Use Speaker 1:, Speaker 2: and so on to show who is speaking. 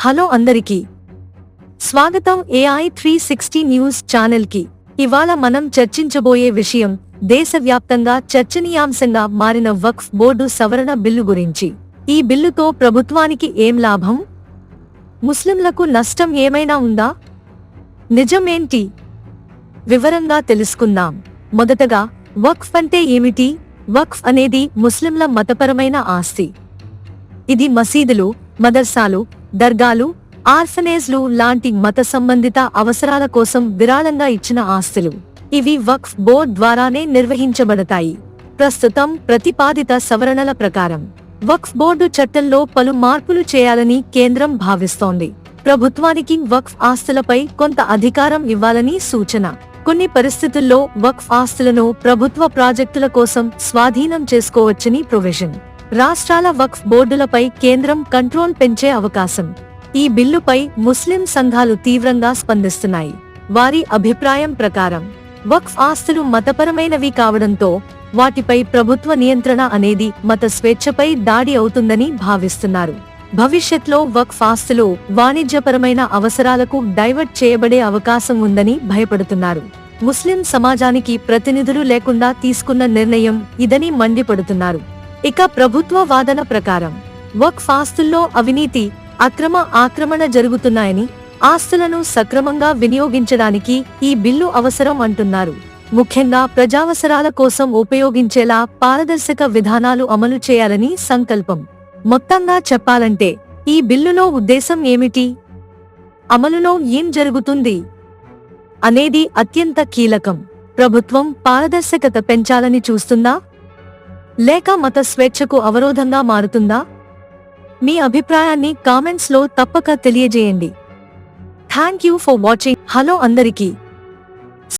Speaker 1: Hello అందరికీ. స్వాగతం AI three sixty news ఛానల్కి. ఇవాళ మనం చర్చించబోయే విషయం దేశవ్యాప్తంగా చర్చనీయాంశంగా మారిన వక్ఫ్ బోర్డు సవరణ బిల్లు గురించి. ఈ బిల్లుతో ప్రభుత్వానికి ఏం లాభం? ముస్లింలకు నష్టం ఏమైనా ఉందా? నిజమేంటి? వివరంగా తెలుసుకుందాం. మొదటగా వక్ఫ్ అంటే ఏమిటి? వక్ఫ్ అనేది ముస్లింల మతపరమైన ఆస్తి. ఇది మసీదులు మదర్సాలు దర్గాలు ఆర్ఫనేజ్లు లాంటి మత సంబంధిత అవసరాల కోసం విరాళంగా ఇచ్చిన ఆస్తులు. ఇవి వక్ఫ్ బోర్డ్ ద్వారానే నిర్వహించబడతాయి. ప్రస్తుతం ప్రతిపాదిత సవరణల ప్రకారం వక్ఫ్ బోర్డు చట్టంలో పలు మార్పులు చేయాలని కేంద్రం భావిస్తోంది. ప్రభుత్వానికి వక్ఫ్ ఆస్తులపై కొంత అధికారం ఇవ్వాలని సూచన. కొన్ని పరిస్థితుల్లో వక్ఫ్ ఆస్తులను ప్రభుత్వ ప్రాజెక్టుల కోసం స్వాధీనం చేసుకోవచ్చని ప్రొవిజన్. రాష్ట్రాల వక్ఫ్ బోర్డులపై కేంద్రం కంట్రోల్ పెంచే అవకాశం. ఈ బిల్లుపై ముస్లిం సంఘాలు తీవ్రంగా స్పందిస్తున్నాయి. వారి అభిప్రాయం ప్రకారం వక్ఫ్ ఆస్తులు మతపరమైనవి కావడంతో వాటిపై ప్రభుత్వ నియంత్రణ అనేది మత స్వేచ్ఛపై దాడి అవుతుందని భావిస్తున్నారు. భవిష్యత్లో వక్ఫ్ ఆస్తులు వాణిజ్యపరమైన అవసరాలకు డైవర్ట్ చేయబడే అవకాశం ఉందని భయపడుతున్నారు. ముస్లిం సమాజానికి ప్రతినిధులు లేకుండా తీసుకున్న నిర్ణయం ఇదని మండిపడుతున్నారు. ఇక ప్రభుత్వ వాదన ప్రకారం వక్ఫ్ ఫాస్తుల్లో అవినీతి అక్రమ ఆక్రమణ జరుగుతున్నాయని ఆస్తులను సక్రమంగా వినియోగించడానికి ఈ బిల్లు అవసరం అంటున్నారు. ముఖ్యంగా ప్రజావసరాల కోసం ఉపయోగించేలా పారదర్శక విధానాలు అమలు చేయాలని సంకల్పం. మొత్తంగా చెప్పాలంటే ఈ బిల్లులో ఉద్దేశం ఏమిటి? అమలులో ఏం జరుగుతుంది? అనేది అత్యంత కీలకం. ప్రభుత్వం పారదర్శకత పెంచాలని చూస్తుందా? లేక మత స్వేచ్ఛకు అవరోధంగా మారుతుందా? మీ అభిప్రాయాన్ని కామెంట్స్లో తప్పక తెలియజేయండి. Thank you for watching. Hello అందరికీ.